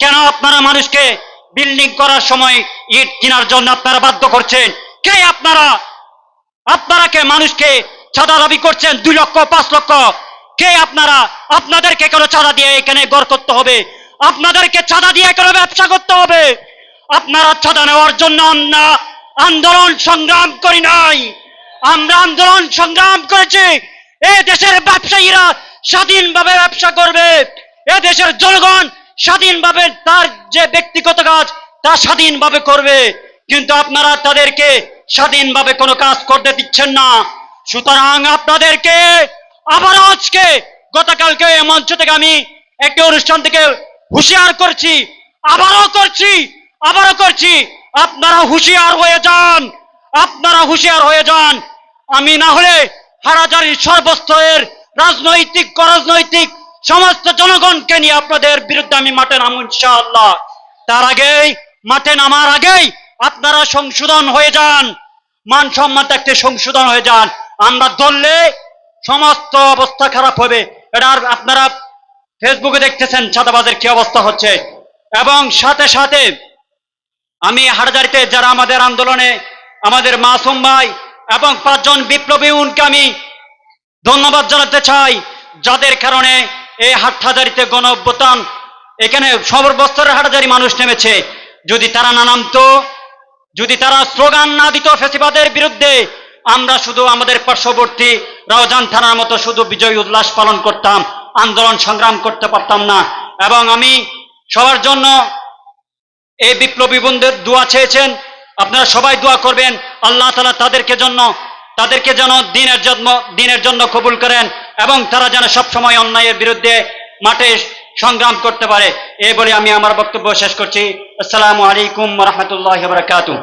কেন আপনারা মানুষকে বিল্ডিং করার সময় ইট কেনার জন্য আপনারা বাধ্য করছেন? কে আপনারা? আপনারা কে মানুষকে চাঁদা দাবি করছেন? দুই লক্ষ, পাঁচ লক্ষ। কে আপনারা? আপনাদেরকে কেন চাঁদা দিয়ে এখানে গড় করতে হবে? আপনাদেরকে চাঁদা দিয়ে কোনো ব্যবসা করতে হবে? আপনারা চাঁদা নেওয়ার জন্য আমরা আন্দোলন সংগ্রাম করি নাই। আমরা আন্দোলন সংগ্রাম করেছি। এ দেশের ব্যবসায়ীরা স্বাধীনভাবে ব্যবসা করবে। এ দেশের জনগণ স্বাধীনভাবে তার যে ব্যক্তিগত কাজ, তা স্বাধীনভাবে করবে। কিন্তু আপনারা তাদেরকে স্বাধীনভাবে কোনো কাজ করতে দিচ্ছেন না। সুতরাং আপনাদেরকে আবার আজকে গতকালকে মঞ্চ থেকে আমি একটি অনুষ্ঠান থেকে হুঁশিয়ার করছি, আবারও করছি আবারও করছি। আপনারা হুঁশিয়ার হয়ে যান, আপনারা হুঁশিয়ার হয়ে যান। আমি না হলে হারাজারির সর্বস্তরের রাজনৈতিক, অরাজনৈতিক সমস্ত জনগণকে নিয়ে আপনাদের বিরুদ্ধে আমি মাঠে নাম ইনশাআল্লাহ। তার আগেই, মাঠে নামার আগেই আপনারা সংশোধন হয়ে যান। মান সম্মান থাকতে সংশোধন হয়ে যান। আমরা ধরলে সমস্ত অবস্থা খারাপ হবে। এটা আপনারা ফেসবুকে দেখতেছেন ছাতাবাজের কি অবস্থা হচ্ছে। এবং সাথে সাথে আমি হাটজারিতে যারা আমাদের আন্দোলনে আমাদের মাসুম ভাই এবং পাঁচজন বিপ্লবী উনকে আমি ধন্যবাদ জানাতে চাই, যাদের কারণে এই হাটহাজারিতে গণ এখানে সর্বস্তরের হাটহাজারি মানুষ নেমেছে। যদি তারা না নামতো, যদি তারা স্লোগান না দিত ফেসিবাদের বিরুদ্ধে, আমরা শুধু আমাদের পার্শ্ববর্তী রাউজান থানার মতো শুধু বিজয় উল্লাস পালন করতাম, আন্দোলন সংগ্রাম করতে পারতাম না। এবং আমি সবার জন্য এই বিপ্লবী বন্ধুদের দোয়া চেয়েছেন, আপনারা সবাই দোয়া করবেন, আল্লাহ তালা তাদেরকে জন্য তাদেরকে যেন দিনের জন্ম, দিনের জন্য কবুল করেন এবং তারা যেন সবসময় অন্যায়ের বিরুদ্ধে মাঠে সংগ্রাম করতে পারে। এই বলে আমি আমার বক্তব্য শেষ করছি। আসসালামু আলাইকুম রহমতুল্লাহ বারকাতুহ।